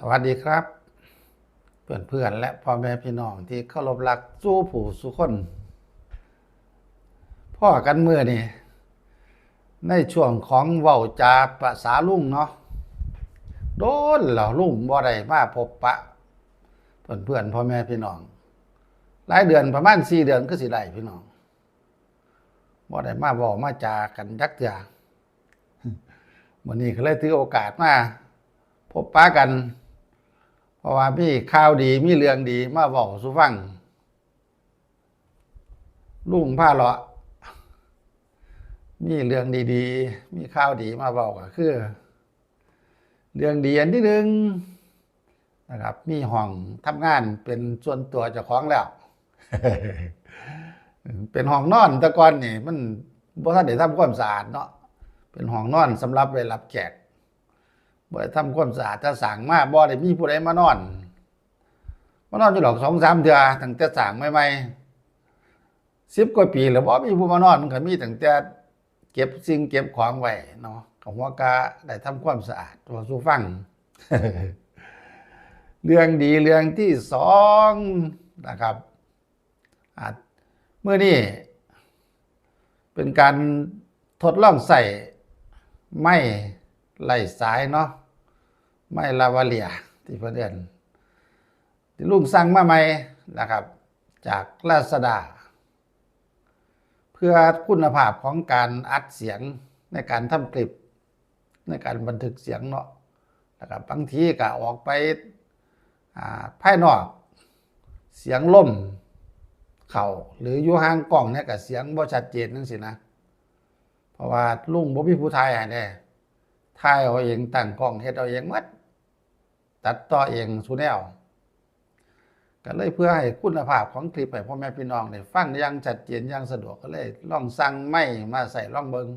สวัสดีครับ เพื่อนเพื่อนๆและพ่อแม่พี่น้องที่เคารพรักสู้ผู้สุคน พ่อกันเมื่อนี่ในช่วงของเว้าจาภาษาลุงเนาะโดนเหล่าลุงบ่ได้มาพบปะ เพื่อนเพื่อนๆพ่อแม่พี่น้อง หลายเดือนประมาณสี่เดือนก็สิได้พี่น้องบ่ได้มาบอกมาจากันยักเถื่อวันนี้ก็เลยถือโอกาสมาพบปะกันเพ ราะว่ามีข่าวดีมีเรื่องดีมาบอกสุฟังลุงผ้าเลาะมีเรื่องดีๆ มีข่าวดีมาบอกก็คือ เรื่องดีอันที่หนึ่งนะครับ มีห้องทำงานเป็นส่วนตัวเจ้าของแล้ว เป็นห้องนอนแต่ก่อนนี่มันบ่ทันได้ทำความสะอาดเนาะเป็นห้องนอนสำหรับไว้รับแขก บ่ได้ทำความสะอาดถ้าสั่งมาบ่ได้มีผู้ใดมานอนมานอนอยู่หรอกสองสามเทื่อตั้งแต่สั่งใหม่ๆสิบกว่าปีแล้วบ่มีผู้มานอนมันก็มีตั้งแต่เก็บสิ่งเก็บของไว้เนาะของหัวกาได้ทำความสะอาดตัวสู่ฟัง เรื่องดีเรื่องที่สองนะครับอาจเมื่อนี้เป็นการทดลองใส่ไม้ไล่สายเนาะ ไม้ลาวาเลียที่เพื่อนเอนที่ลุงสั่งมาใหม่นะครับ จากลาซาดา เพื่อคุณภาพของการอัดเสียงในการทำคลิป ในการบันทึกเสียงเนาะนะครับบางทีก็ออกไปอ่าภายนอก เสียงล่มเข่าหรืออยู่ห่างกล้องเนี่ยกับเสียงบ่ชัดเจนนั่นสินะ เพราะว่าลุงบ่มีผู้ถ่ายให้แน่ถ่ายเอาเองตั้งกล้องเฮ็ดเอาเองหมด ตัดต่อเองสุแนวก็เลยเพื่อให้คุณภาพของคลิปให้พ่อแม่พี่น้องได้ฟังอย่างชัดเจนอย่างสะดวกก็เลยลองสั่งไม้มาใส่ลองเบิง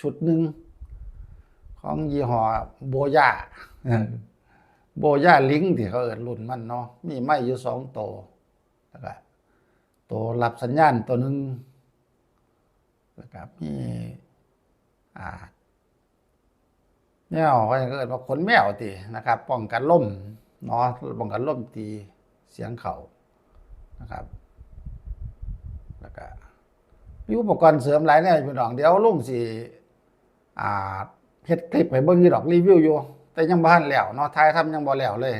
ชุดหนึ่งของยี่ห้อโบยาโบยาลิงที่เขาเอิ้นรุ่นมันเนาะมีไม้อยู่สองตัวแล้วก็ตัวรับสัญญาณตัวหนึ่งนะครับมีอ่า แมวก็ยังเกิดว่าขนแมวตีนะครับ ป้องกันล่มเนาะป้องกันล่มตีเสียงเขานะครับแล้วก็มีอุปกรณ์เสริมหลายแน่พี่น้องเดี๋ยวลุงสิอ่าเฮ็ดคลิปให้เบิ่งอยู่ดอกรีวิวอยู่ แต่ยังบ่ทันแล้วเนาะท้ายทำยังบ่แล้วเลย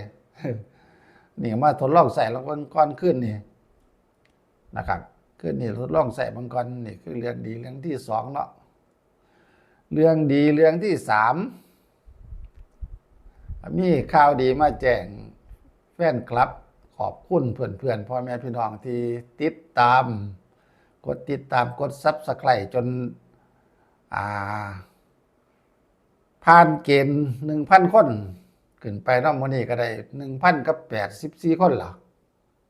นี่มาทดลองใส่แล้วก่อนขึ้นนี่นะครับคือนี่ทดลองใส่มังกรนี่คือเรื่องดีเรื่องที่สองเนาะเรื่องดีเรื่องที่สาม มีข่าวดีมาแจ้งแฟนคลับ ขอบคุณเพื่อนๆพ่อแม่พี่น้องที่ติดตาม กดติดตามกดซับสไครต์จนอ่าผ่านเกณฑ์หนึ่งพันคน ขึ้นไปเนอกมื้อนี้ก็ได้หนึ่งพันกับแปดสิบสี่คนเหรอ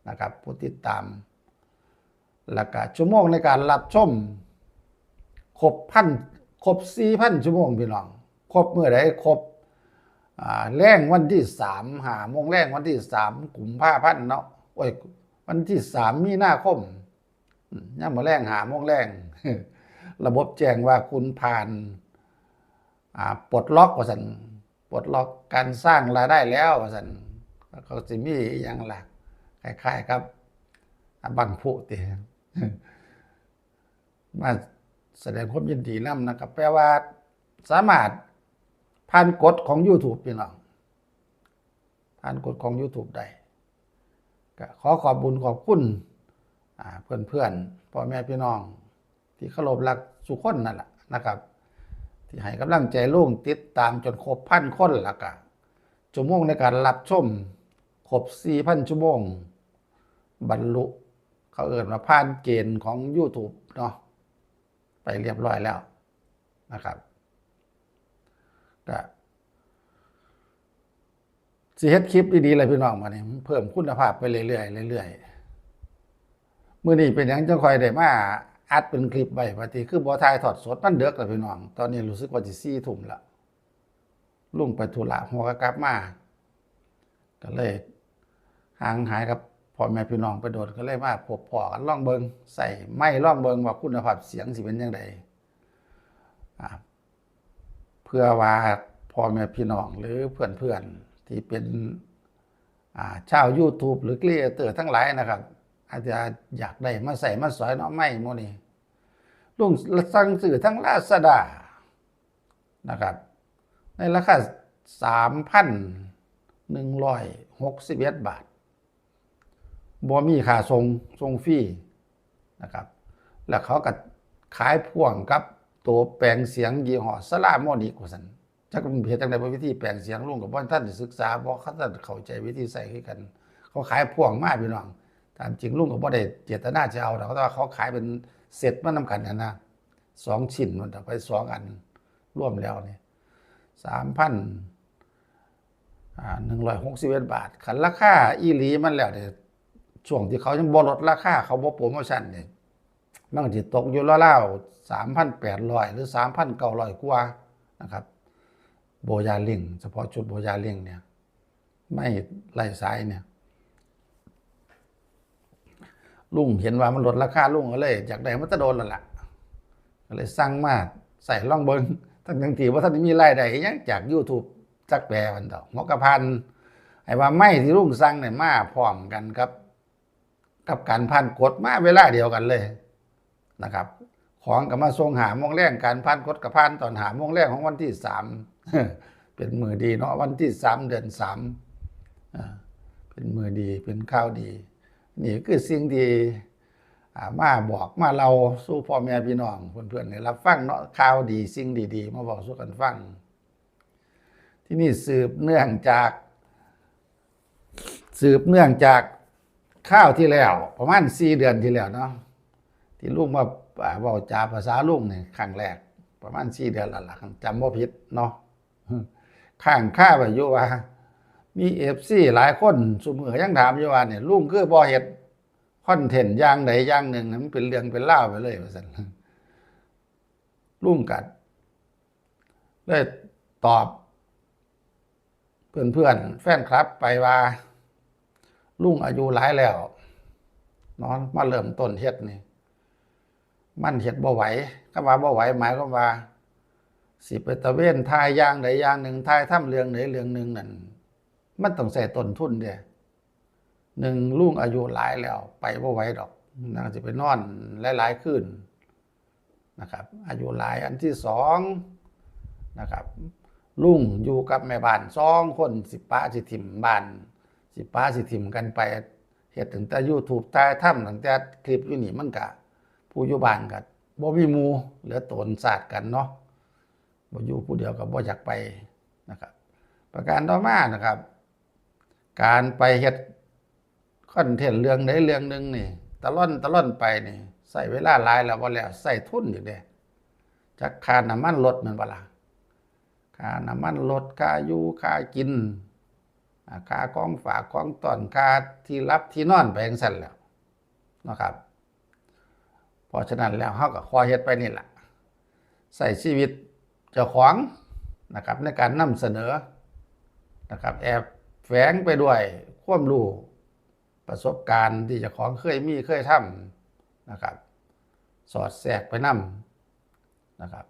นะครับ ผู้ติดตาม แล้วก็ชั่วโมงในการรับชมครบพันครบสี่พันชั่วโมงพี่น้อง ครบเมื่อใดครบ แรงวันที่สามหาโมงแรงวันที่สามกลุ่มภาพันเนาะโอ้ยวันที่สามมีหน้าคมย่ามาแรงหาโมงแรงระบบแจ้งว่าคุณผ่านปลดล็อกว่าสันปลดล็อกการสร้างรายได้แล้วว่าสันแล้วก็จะมีอย่างละคล้ายๆครับบังผู้ติมาแสดงความยินดีนํนะครับ แปลว่าสามารถ ผ่านกฎของ YouTube พี่น้องผ่านกฎของ YouTube ได้ก็ขอขอบบุญขอบคุณอ่าเพื่อนๆพ่อแม่พี่น้อง ที่เคารพรักสุขคนนั่นแหละนะครับ ที่ให้กำลังใจลุงติดตามจนครบพันคนล้วก็ชั่วโมงในการรับชมครบสี่พันชั่วโมง บรรลุเขาเอินมาผ่านเกณฑ์ของ YouTube เนาะไปเรียบร้อยแล้วนะครับ ก็สิเฮ็ดคลิปดีๆเลยพี่น้องมาเนี่ยเพิ่มคุณภาพไปเรื่อยๆเรื่อยๆมื้อนี้เป็นยังจังคอยได้มาอัดเป็นคลิปไว้ปกติคือบ่ถ่ายทอดสดมันเด้อแล้วพี่น้อง ตอนนี้รู้สึกว่าสิ4ทุ่มละลุงไปธุระหัวก็กลับมาก็เลยห่างหายกับพ่อแม่พี่น้องไปโดดก็เลยมาพบพ่อกันล่องเบิงใส่ไม้ล่องเบิงว่าคุณภาพเสียงสิเป็นยังไงอ่า พื่อว่าพ่อแม่พี่น้องหรือเพื่อนๆที่ที่เป็นชาว YouTube หรือครีเอเตอร์ทั้งหลายนะครับ อาจจะอยากได้มาใส่มาสอยเนาะไม่โมนี่ลุงสั่งซื้อทั้งลาซาด้านะครับ ในราคาสามพันหนึ่งร้อยหกสิบเอ็ดบาทบ่มีค่าส่งส่งฟรีนะครับ แล้วเขาก็ขายพ่วงกับ ตัวแปลงเสียงยี่ห้อสลาโมนิกว่าสันจักเป็นเพจจังใดบ่วิธีแปลงเสียงลุงกับว่าท่านศึกษาบ่เขาท่านเข้าใจวิธีใส่คือกัน เขาขายพ่วงมาพี่น้องตามจริงลุงก็บ่ได้เจตนาจะเอาแต่ว่าเขาขายเป็นเซตมานนำกันนะนะสองชิ้นมันไปสองอันร่วมแล้วนี่สามพันหนึ่งร้อยหกสิบเอ็ดบาทขันราคาอีหลีมันแล้วเนี่ยช่วงที่เขายังบลดราคาเขาบ่โปรโมชั่นเนี่ย มันก็จะตกอยู่ราวๆสามพันแปดร้อยหรือสามพันเก้าร้อยกว่านะครับโบยาลิงเฉพาะชุดโบยาลิงเนี่ยไม่ไล่สายเนี่ยลุงเห็นว่ามันลดราคาลุงก็เลยอยากได้มันจะโดนแล้วล่ะก็เลยสั่งมาใส่ล่องเบิงทั้งทั้งทีว่าท่านมีรายได้ยังจาก YouTube จักแปรมันดอกหมอกพันไอ้ว่าไม่ที่ลุงสั่งเนี่ยมาพร้อมกันครับ กับการพันกดมาเวลาเดียวกันเลย นะครับ ของกับมาส่งหาโมงแรงการพันกดกับพันตอนหาโมงแรงของวันที่สามเป็นมือดีเนาะวันที่สามเดือนสามเป็นมือดีเป็นข้าวดี นี่คือสิ่งที่มาบอกมาเราสู้พ่อแม่พี่น้องเพื่อนๆเนี่ยรับฟังเนาะข่าวดีสิ่งดีๆ มาบอกสู้กันฟัง ที่นี่สืบเนื่องจาก สืบเนื่องจากข้าวที่แล้ว ประมาณสี่เดือนที่แล้วเนาะ ที่ลุงมาอ่าเว่าจาภาษาลุงเนี่ยครั้งแรก ประมาณสี่เดือนละล่ะจำว่าผิดเนาะข้างข้าไปอยู่ว่า มีเอฟซีหลายคนสมือยังถามอยู่ว่าเนี่ยลุงคือบ่เฮ็ดคอนเทนต์อย่างใดอย่างหนึ่งมันเป็นเรื่องเป็นเล่าไปเลยว่าซั่นลุงกัดเลยตอบ เพื่อนเพื่อนๆแฟนคลับไปว่า ลุงอายุหลายแล้วเนาะมาเริ่มต้นเฮ็ดนี่ มันเฮ็ดบ่ไหวคำว่าบ่ไหวหมายความว่า สิไปตะเวนทายอย่างใดอย่างหนึ่งทายทำเรืองใดเรืองหนึ่งนั่นมันต้องใส่ต้นทุนเด้หนึ่งลุงอายุหลายแล้ว ไปบ่ไหวดอกน่าจะไปนอนหลายๆคืนนะครับอายุหลายอันที่สองนะครับลุงอยู่กับแม่บ้านสองคนสิป้าสิถิมบ้าน สิป้าสิถิมกันไปเฮ็ดถึงแต่ YouTube ตายถ้ำตั้งแต่คลิปอยู่นี่มันกะ ผู้อยู่บ้านกับบ่มีมูเหลือตนศาสตร์กันเนาะบ่อยู่ผู้เดียวกับบ่อยากไปนะครับ ประการต่อมานะครับ การไปเฮ็ดคอนเทนต์เรื่องใดเรื่องหนึ่งนี่ตะล่อนตะล่อนไปนี่ใส่เวลาหลายแล้วบ่แล้วใส่ทุนอยู่เด้จักค่าน้ำมันรถมันบ่ล่ะค่าน้ำมันรถค่าอยู่ค่ากินอ่าค่าของฝากของตอนค่าที่รับที่นอนไปจังซั่นแล้วนะครับ เพราะฉะนั้นแล้วเขาก็คอยเฮ็ดไปนี่แหละใส่ชีวิตเจ้าของนะครับในการนำเสนอนะครับแอบแฝงไปด้วยความรู้ประสบการณ์ที่เจ้าของเคยมีเคยทำนะครับ สอดแทรกไปนำนะครับ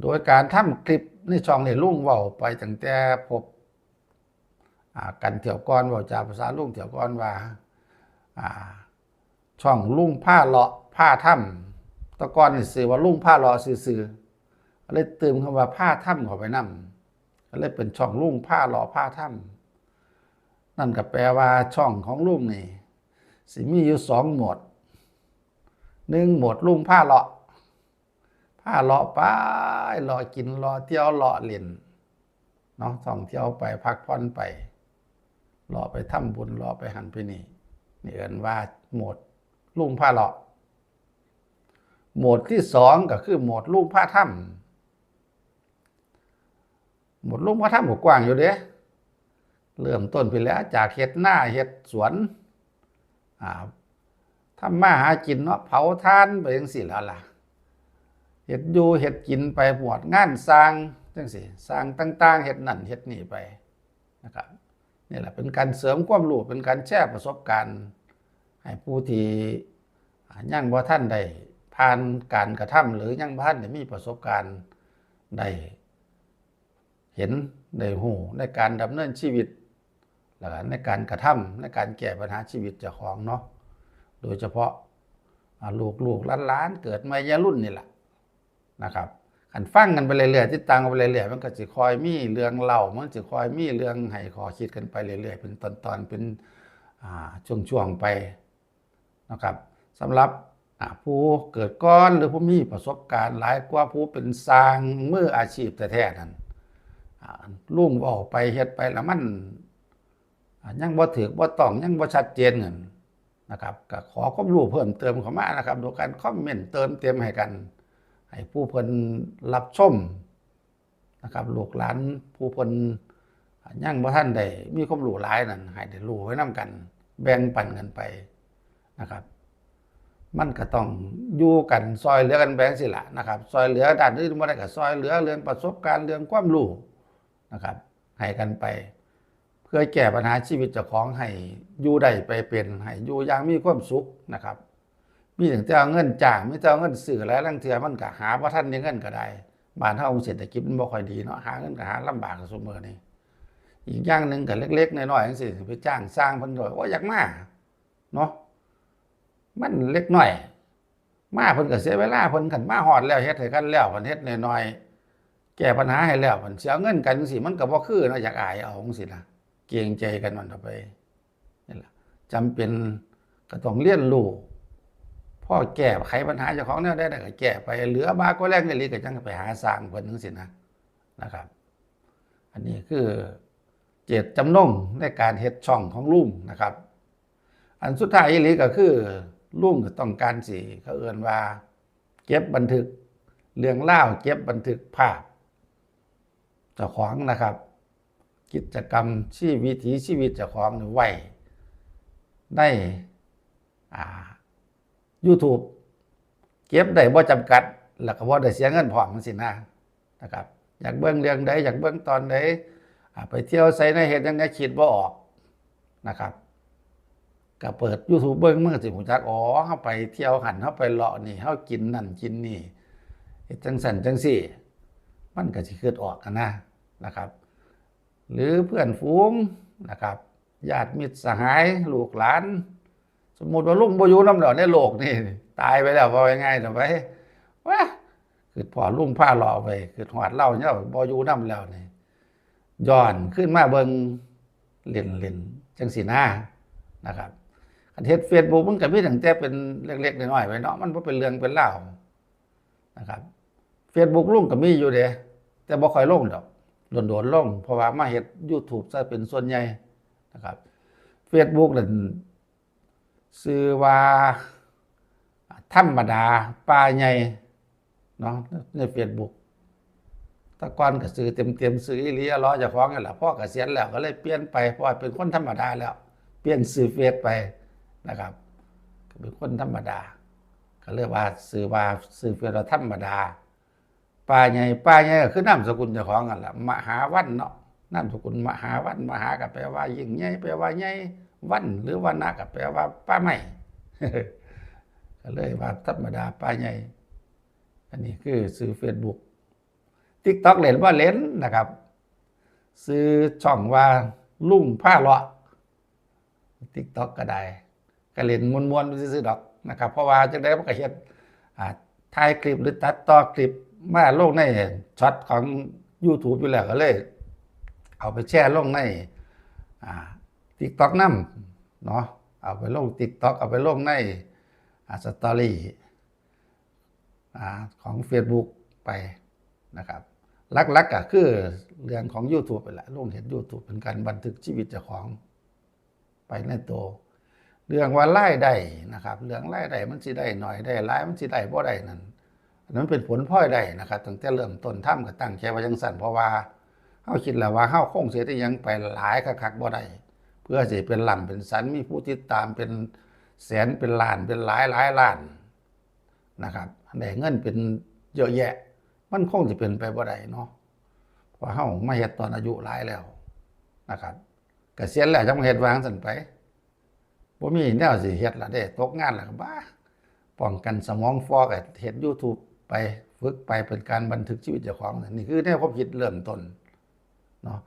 โดยการทำคลิปในช่องในลุงเว้าไปตั้งแต่พบอ่ากันเถี่ยวก้อนเว้าจากภาษาลุงเถี่ยวก้อนว่าช่องลุงผ้าเลาะ ผ้าถ้ำตะกอนนี่สื่อว่าลุ่งผ้าเลาะซื่อๆเลยเติมคำว่าผ้าถ้ำเข้าไปนำก็เลยเป็นช่องลุ่งผ้าเลาะผ้าถ้ำนั่นก็แปลว่าช่องของลุ่งนี่สิมีอยู่สองหมวดหนึ่งหมวดลุ่งผ้าเลาะผ้าเลาะไปเลาะกินเลาะเที่ยวเลาะเล่นเนาะท่องเที่ยวไปพักผ่อนไปเลาะไปทำบุญเลาะไปหันไปนี่นี่เอินว่าหมดลุ่งผ้าเลาะ โหมดที่สองก็คือโหมดลุงผ้าถ้ำโหมดลุงผ้าถ้ำก็กว้างอยู่เด้เริ่มต้นไปแล้วจากเห็ดหน้าเห็ดสวนอ่าทำมาหากินเนาะเผาท่านไปยังสิแล้วล่ะเห็ดอยู่เห็ดกินไปหมวดงานสร้างจังสิสร้างต่างๆเห็ดนั่นเห็ดนี่ไปนะครับนี่แหละเป็นการเสริมความรู้เป็นการแชร์ประสบการณ์ ให้ผู้ที่ยังบ่ท่านได้ ผ่านการกระทำหรือยังบ่ท่านได้มีประสบการณ์ได้เห็นได้หูในการดำเนินชีวิตแล้วก็ในการกระทำในการแก้ปัญหาชีวิตเจ้าของเนาะโดยเฉพาะอ่าลูกๆล้านๆเกิดมายารุ่นนี่แหละนะครับขันฟังกันไปเรื่อยๆติดตามกันไปเรื่อยๆมันก็จะคอยมีเรื่องเล่ามันจะคอยมีเรื่องให้ขอคิดกันไปเรื่อยๆเป็นตอนๆเป็นช่วงๆไปนะครับสำหรับ ผู้เกิดก้อนหรือผู้มีประสบการณ์หลายกว่าผู้เป็นสร้างมืออาชีพแท้ๆนั้นอ่าลุงว่าไปเฮ็ดไปแล้วมันอ่ายังบ่ถือบ่ต้องยังบ่ชัดเจนเงินนะครับก็ขอความรู้เพิ่มเติมเข้ามานะครับโดยการคอมเมนต์เติมเต็มให้กันให้ผู้เพิ่นรับชมนะครับลูกหลานผู้เพิ่นยังบ่ทันได้มีความรู้หลายนั่นให้ได้รู้ไว้นํกัน แบ่งปันกันไปนะครับ มันก็ต้องอยู่กันซอยเหลือกันแบงสิละนะครับซอยเหลือด้านอื่นบ่ได้ก็ซอยเหลือเรื่องประสบการณ์เรื่องความรู้นะครับให้กันไป เพื่อแก้ปัญหาชีวิตเจ้าของให้อยู่ได้ไปเป็นให้อยู่อย่างมีความสุขนะครับมีถึงจะเอาเงินจ้างมีแต่เอาเงินซื้อแล้วลังเทือมันก็หาว่าท่านได้เงินก็ได้บ้านเฮาเศรษฐกิจมันบ่ค่อยดีเนาะหาเงินก็หาลำบากกับซุมื้อนี้อีกอย่างหนึ่งก็เล็กๆน้อยๆจังซี่ไปจ้างสร้างพิ่นก็โอ้ยอยากมาเนาะ มันเล็กน้อย มาเพิ่นก็เสียเวลาเพิ่นคันมาฮอดแล้วเฮ็ดให้กันแล้วเพิ่นเฮ็ดน้อยๆแก้ปัญหาให้แล้วเพิ่นเสียเงินกันจังซี่มันก็บ่คือนะอยากอายเอาจังซี่นะเกรงใจกันมันต่อไปนี่แหละจำเป็นก็ต้องเรียนรู้พ่อแก้ไขปัญหาเจ้าของแนวได้ก็แก้ไปเหลือบาก็แรงนี่ลีก็จังไปหาสร้างเพิ่นจังซี่นะนะครับ อันนี้คือเจตจำนงในการเฮ็ดช่องของลุงนะครับ อันสุดท้ายอีหลีก็คือ ลุงก็ต้องการสิเขาเอิ้นว่า เก็บบันทึก เรื่องเล่าเก็บบันทึกภาพเจ้าของนะครับ กิจกรรมชีวิถีชีวิตเจ้าของไว้ในอ่า YouTube เก็บได้บ่จำกัด แล้วก็บ่ได้เสียเงินพร้อมจังซี่นะนะครับ อยากเบิ่งเรื่องใดอยากเบิ่งตอนใดไปเที่ยวไสในเฮ็ดจังได๋คิดบ่ออกนะครับ ก็เปิด YouTube เบิ่งมันก็สิฮู้จักอ๋อเฮาไปเที่ยวหันเฮาไปเลาะนี่เฮากินนั่นกินนี่จังสั่นจังซี่มันก็สิคิดออกกันนะนะครับ หรือเพื่อนฝูงนะครับญาติมิตรสหายลูกหลาน สมมติว่าลุงบอยู่นำแล้วในโลกนี่ ตายไปแล้วว่าง่ายๆต่อไปว้าคือพอลุงพาเลาะไป คือหอดเล่าเนี่ยบอยู่นำแล้วนี่ย้อนขึ้นมาเบิงเล่นเล่นจังสีหน้านะครับ คันเฮ็ด Facebook มันก็มีตั้งแต่เป็นเล็กๆน้อยๆไว้เนาะมันบ่เป็นเรื่องเป็นรานะครับ Facebook ลุงก็มีอยู่เด้แต่บ่ค่อยลงดอกโดนๆลงเพราะว่ามาเฮ็ด YouTube ซะเป็นส่วนใหญ่นะครับ Facebook นั่นชื่อว่าธรรมดาป้าใหญ่เนาะใน Facebook แตะกอนก็ซื้อเต็มๆซื้ออีลีอะล้อจ้าของนั่นล่ะพ่อเกษียณแล้วก็เลยเปลี่ยนไปเพราะว่าเป็นคนธรรมดาแล้ว เปลี่ยนชื่อเฟซไป นะครับเป็นคนธรรมดา ก็เรียกว่าชื่อว่าชื่อเฟซว่าธรรมดาป้าใหญ่ป้าใหญ่ก็คือนามสกุลเจ้าของกันละมหาวันเนาะนามสกุลมหาวันมหาก็แปลว่ายิ่งใหญ่แปลว่าใหญ่วันหรือวันนะก็แปลว่าป้าใหม่ก็เลยว่าธรรมดาป้าใหญ่อันนี้คือซื้อ Facebook TikTok เล่นว่าเล่นนะครับซื้อช่องว่าลุงผ้าเลาะ TikTok ก็ได้ ก็เล่นมวนๆซื้อๆดอกนะครับ เพราะว่าจังได๋มันก็เฮ็ดอ่าถ่ายคลิปหรือตัดต่อคลิปมาลงในช็อตของ YouTube อยู่แล้วก็เลย เอาไปแชร์ลงในอ่า TikTok นำเนาะเอาไปลง TikTok เอาไปลงในอ่าสตอรี่อ่าของ Facebook ไปนะครับลักๆก็คือเรื่องของ YouTube ไปแหละลงเห็น YouTube เป็นการบันทึกชีวิตเจ้าของไปในตัว เรื่องว่าไล่ได้นะครับเรื่องไล่ได้มันสิได้หน่อยได้หลายมันสิได้บ่ได้นั่นนั้นเป็นผลพลอยได้นะครับตั้งแต่เริ่มต้นทำก็ตั้งใจว่าจังสั่นเพราะว่าเฮาคิดแล้วว่าเฮาคงเสิได้หยังไปหลายคักๆบ่ได้เพื่อสิเป็นล่ำเป็นสันมีผู้ติดตามเป็นแสนเป็นล้านเป็นหลายหลายล้านนะครับได้เงินเป็นเยอะแยะ มันคงสิเป็นไปบ่ได้เนาะเพราะเฮามาเฮ็ดตอนอายุหลายแล้วนะครับเกษียณแล้วจังเฮ็ดวางซั่นไป บ่มีแนวสิเฮ็ดละเด้ตกงานล้วก็บ้าป้องกันสมองฟอกเฮ็ด YouTube ไปฝึกไปเป็นการบันทึกชีวิตเจ้าของนี่คือแนวความคิดเริ่มต้นเนาะ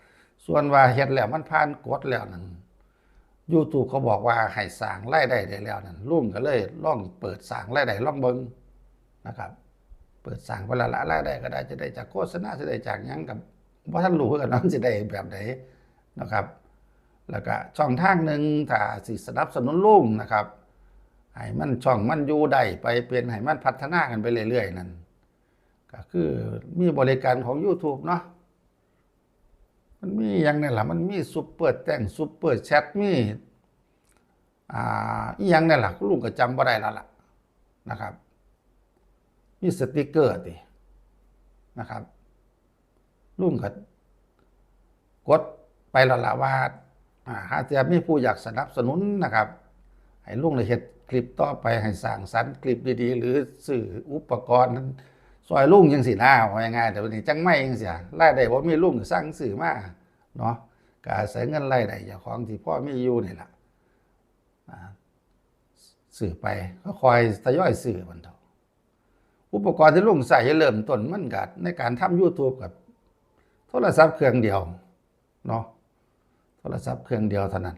ส่วนว่าเฮ็ดแล้วมันผ่านกฎแล้วนั่น YouTube เขาบอกว่าให้สร้างรายได้ได้แล้วนั่นลุงก็เลยลองเปิดสร้างรายได้ลองเบิงนะครับเปิดสร้างเวลาละรายได้ก็ได้จะได้จากโฆษณาจะได้จากหยังกับว่าท่านรู้คือกันว่ามันสิได้แบบไหนนะครับ แล้วก็ช่องทางหนึ่งถ้าสิสนับสนุนลุงนะครับให้มันช่องมันอยู่ได้ไปเป็นให้มันพัฒนากันไปเรื่อยๆนั่นก็คือมีบริการของ YouTube เนาะมันมีอย่างนี่แหละมันมีซุปเปอร์แต่งซุปเปอร์แชทมีอ่าอีหยังนี่แหละลุงก็จำบ่ได้แล้วล่ะนะครับ มีสติกเกอร์ตินะครับลุงก็กดไปแล้วล่ะว่า หาเทียมีผู้อยากสนับสนุนนะครับ ให้ลุงเลยเฮ็ดคลิปต่อไปให้สร้างสรรค์คลิปดีๆ หรือสื่ออุปกรณ์นั้นซอยลุงยังสิหน้าว่าง่ายๆแต่วันนี้จังไม่ยังเสียรายได้บ่มีลุงสร้างสื่อมาเนาะกาศัยเงินรายได้จ้าของที่พ่อมีอยู่นี่แหละสื่อไปก็คอยทยอยสื่อมันเถอะอุปกรณ์ที่ลุงใส่เริ่มต้นมันกัดในการทำ YouTube กับโทรศัพท์เครื่องเดียวเนาะ โทรศัพท์เครื่องเดียวเท่านั้น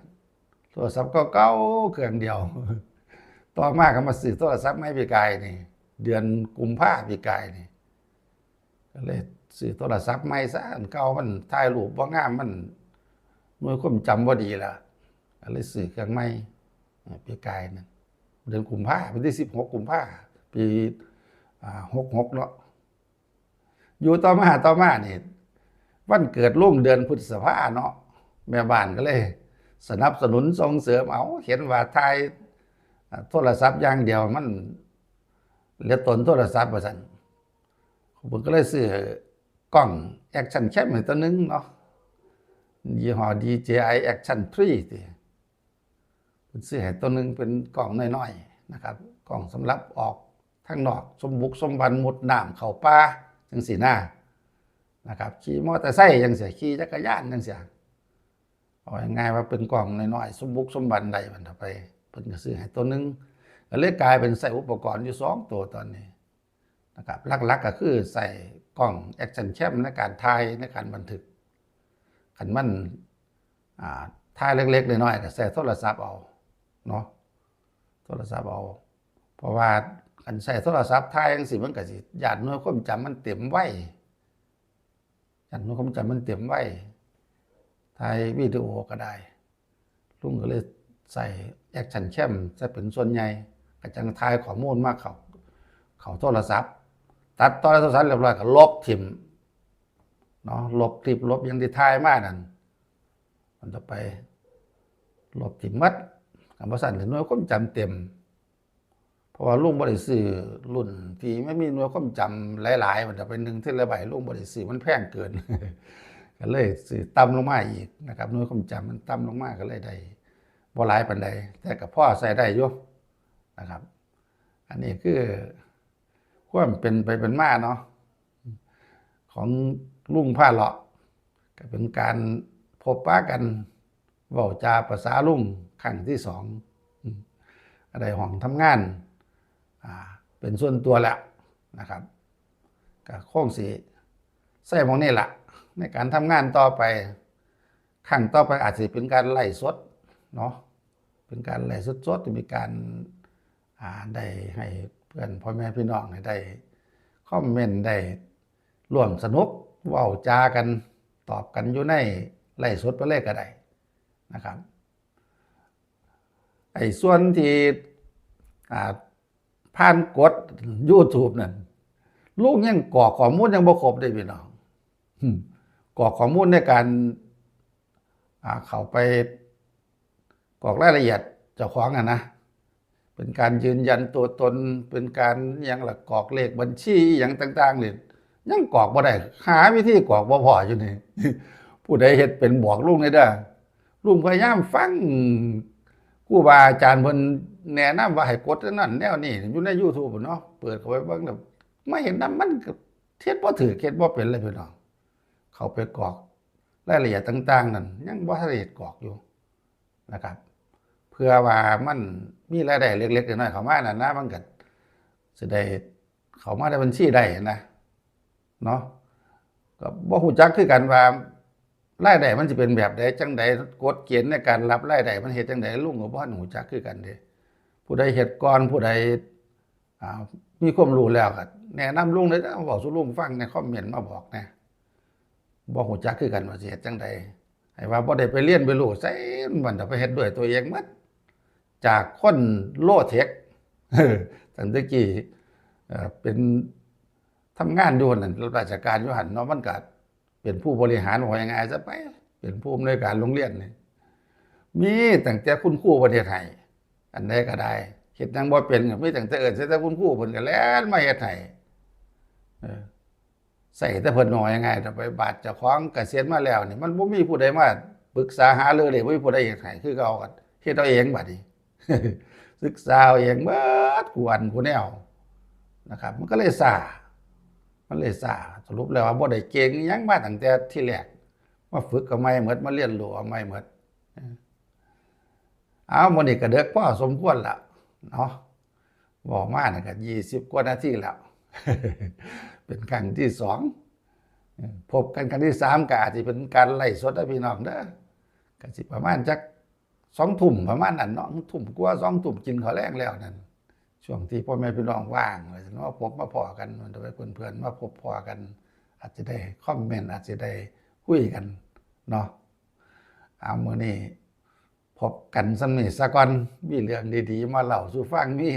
โทรศัพท์ก็เก่าเครื่องเดียว ต่อมาก็มาซื้อโทรศัพท์ไม่ปีกายนี่ เดือนกุมภาปีกายนี่ก็เลยซื้อโทรศัพท์ใหม่ซะอันเก่ามันถ่ายรูปบ่งามมันหน่วยความจำบ่ดีละก็เลยซื้อเครื่องใหม่ปีกายนั่นเดือนกุมภาวันที่16กุมภาปีหกหกเนาะอยู่ต่อมาต่อมานี่วันเกิดลุงเดือนพฤษภาเนาะ แม่บ้านก็เลย สนับสนุนส่งเสริมเอาเห็นว่าไทยโทรศัพท์อย่างเดียวมันเหลือตนโทรศัพท์ว่าซั่นผมก็เลยซื้อกล้องแอคชั่นแคมตัวหนึงเนาะยี่ห้อ DJI Action 3ติผมซื้อให้ตัวหนึงเป็นกล้องน้อยๆนะครับกล้องสำหรับออกทั้งนอกสมบุกสมบันหมดน้ำเข้าป่าจังสีหน้านะครับขี่มอเตอร์ไซค์จังเสียขี่จักรยานจังเสีย เอาง่ายๆว่าเป็นกล่องน้อยๆสมบุกสมบันใดมันต่อไปเพิ่นก็ซื้อให้ตัวหนึงก็เลยกลายเป็นใส่อุปกรณ์อยู่สองตัวตอนนี้นะครับหลักๆก็คือใส่กล้องแอคชั่นแคมในการถ่ายในการบันทึกขันมันอ่าถ่ายเล็กๆน้อยๆก็ใส่โทรศัพท์เอาเนาะโทรศัพท์เอา เพราะว่าคันใช้โทรศัพท์ถ่ายจังซี่มันก็สิญาติน่วยความจำมันเต็มไว้ญาติน่วยความจำมันเต็มไว้ ถ่ายวิดีโอก็ได้ ลุงก็เลยใส่แอคชั่นแคมใส่เป็นส่วนใหญ่ก็จังถ่ายข้อมูลมากเขาเขาโทรศัพท์ ตัดต่อโทรศัพท์เรียบร้อยก็ลบทิ่มเนาะลบคลิปลบยังที่ถ่ายมากนั่นมันจะไปลบทิ่มมัดกับบ่สั่นถึงหน่วยความจำเต็ม เพราะว่าลุงบริสื่อรุ่นที่ไม่มีหน่วยความจำหลายๆ มันจะเป็นหนึ่งทราไบต์ลุงบริสื่อมันแพงเกิน ก็เลยสื่อต่ำลงมาอีกนะครับหน่วยความจำมันต่ำลงมาก็เลยได้บ่หลายปานใดแต่กับพ่อใส่ได้อยู่นะครับ อันนี้คือความเป็นไปเป็นมาเนาะของลุงผ้าเลาะก็เป็นการพบปะกันเว้าจาภาษาลุงครั้งที่สองอะไรห้องทำงานอ่าเป็นส่วนตัวแล้วนะครับก็คงสีใส่หมองนี่แหละ ในการทำงานต่อไปขั้งต่อไปอาจจะเป็นการไล่สดเนาะเป็นการไล่สดสดๆมีการอ่าได้ให้เพื่อนพ่อแม่พี่น้องได้คอมเมนต์ได้ร่วมสนุกเว้าจากันตอบกันอยู่ในไล่สดไปเลยก็ได้นะครับไอ้ส่วนที่อ่าผ่านกด YouTube นั่นลูกยังกรอข้อมูลยังบ่ครบได้พี่น้อง กรอกข้อมูลในการเข้าไปกรอกรายละเอียดเจ้าของอะนะเป็นการยืนยันตัวตน เป็นการยังหละกรอกเลขบัญชีอหยังต่างๆนี่ยังกรอกบ่ได้หาวิธีกรอกบ่พออยู่นี่ผู้ใดเฮ็ดเป็นบอกลุงได้เด้อลุงพยายามฟังครูบาอาจารย์เพิ่นแนะนำว่าให้กดนั่นแนวนี้อยู่ใน YouTube พุ่นเนาะเปิดเข้าไปเบิ่งแล้วไม่เห็นนำมันเฮ็ดบ่ถือเฮ็ดบ่เป็นเลยพี่น้อง เขาไปกรอกรายละเอียดต่างๆนั่นยังบ่ทันได้กรอกอยู่นะครับ เพื่อว่ามันมีรายได้เล็กๆน้อยๆเขามานั่นนะมันก็สิได้เขามาในบัญชีได้นะเนาะก็บ่ฮู้จักคือกันว่ารายได้มันจะเป็นแบบใดจังใดกฎเกณฑ์ในการรับรายได้มันเฮ็ดจังใดลุงก็บ่ทันหูจักคือกันเด้ผู้ใดเฮ็ดก่อนผู้ใดมีความรู้แล้วก็แนะนำลุงเลยนะบอกสู่ลุงฟังในคอมเมนต์มาบอกนะ บ่หูจักคือกันว่าสิเฮ็ดจังใดให้ว่าบ่ได้ไปเรียนไปรู้ไสมันจะไปเฮ็ดด้วยตัวเองหมดจากคนโลเทคตั้งแต่กี้เอ่อเป็นทำงานอยู่นั่นรับราชการอยู่หั่นเนาะมันก็เป็นผู้บริหารว่ายังไงซะไป เป็นผู้อำนวยการโรงเรียนนี่มีตั้งแต่คุณครูประเทศไทยอันใดก็ได้เฮ็ดหยังบ่เป็นก็มีตั้งแต่เอิ้นใส่แต่คุณครูเพิ่นก็แล่นมาเฮ็ดให้เออ ใส่แต่เพิ่นน้อยยังไงแต่ไปบาดเจ้าของเกษียณมาแล้วนี่มันบ่มีผู้ใดมาปรึกษาหารือเลยบ่มีผู้ใดเฮ็ดให้คือเขาก็เฮ็ดเอาเองบัดนี้ศึกษาเอาเองเบิดกวนผู้แนวนะครับ มันก็เลยซามันเลยซาสรุปแล้วว่าบ่ได้เก่งยังมาตั้งแต่ที่แรกมาฝึกก็ไม่หมดมาเรียนรู้เอาไม่หมดเอามื้อนี้ก็เด็กพอสมควรละเนาะบอกมานี่ก็20กว่านาทีแล้ว เป็นครั้งที่สองพบกันครั้งที่สามก็อาจจะเป็นการไล่สดนะพี่น้องเด้อก็สิประมาณจักสองทุ่มประมาณนั้นเนาะทุ่มกว่าสองทุ่มกินข้าวแรงแล้วนั่นช่วงที่พ่อแม่พี่น้องว่างเลยเนาะพบมาพอกันมันจะไปเพื่อนๆมาพบพอกัน อาจจะได้คอมเมนต์อาจจะได้คุยกันเนาะเอามื้อนี้พบกันสนี้ซะก่อนมีเรื่องดีๆ มาเล่าสู่ฟังมี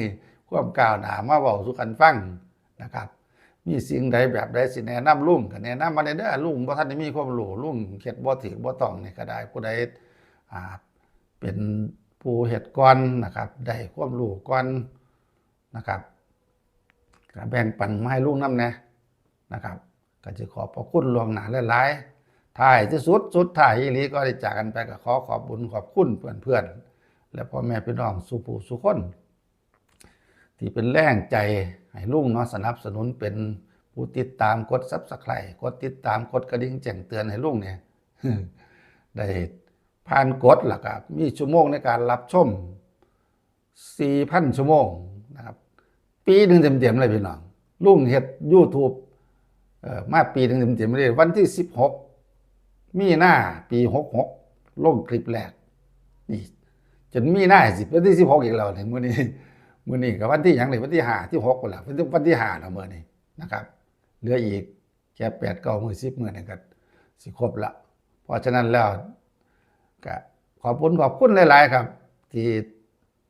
ความก้าวหนามาเว้าสู่กันฟังนะครับ มีสิ่งใดแบบใดสิแนะนำลุงก็แนะนำมาได้เด้อลุงบ่ทันได้มีความรู้ลุงเฮ็ดบ่ถูกบ่ต้องนี่ก็ได้ผู้ใดอ่าเป็นผู้เห็ดก่อนนะครับ ได้ความรู้ก่อนนะครับก็แบ่งปันมาให้ลูกน้ำแน่นะครับก็จะขอบพระคุณหลวงหนาหลายๆท้ายที่สุดสุดท้ายอีหลีก็ได้จากกันไปก็ขอขอบบุญขอบคุณเพื่อนๆและพ่อแม่พี่น้องสุผู้สุคนที่เป็นแรงใจ ให้ลุงเนาะสนับสนุนเป็นผู้ติดตามกดซับสไครต์กดติดตามกดกระดิ่งแจ้งเตือนให้ลุงเนี่ยได้ผ่านกดแล้วก็มีชั่วโมงในการรับชม 4,000 ชั่วโมงนะครับ ปีหนึ่งเต็มๆเลยพี่น้องลุงเฮ็ด YouTube เอ่อมาปีหนึ่งเต็มๆเลยวันที่ 16 มีหน้าปี66ลงคลิปแรกนี่จนมีหน้าสิวันที่ 16 อีกแล้วเนี่ยมื้อนี้ มื้อนี้ก็วันที่หยังเลยวันที่5ที่6พุ่นละวันที่วันที่5แล้วมื้อนี้นะครับเหลืออีกแค่8 9มื้อ10มื้อนี่ก็สิครบละเพราะฉะนั้นแล้วก็ขอบคุณขอบคุณหลาย ๆ ครับ ที่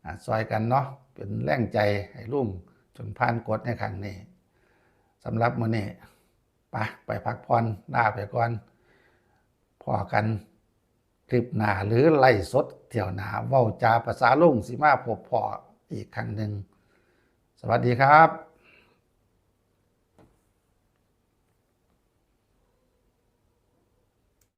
อ่าซอยกันเนาะเป็นแรงใจให้ลุงจนผ่านกฎในครั้งนี้สำหรับมื้อนี้ไปไปพักผ่อนลาไปก่อนพอกันคลิปหนาหรือไล่สดเที่ยวหนาเว้าจาภาษาลุงสิมาพบพอ อีกครั้งหนึ่ง สวัสดีครับ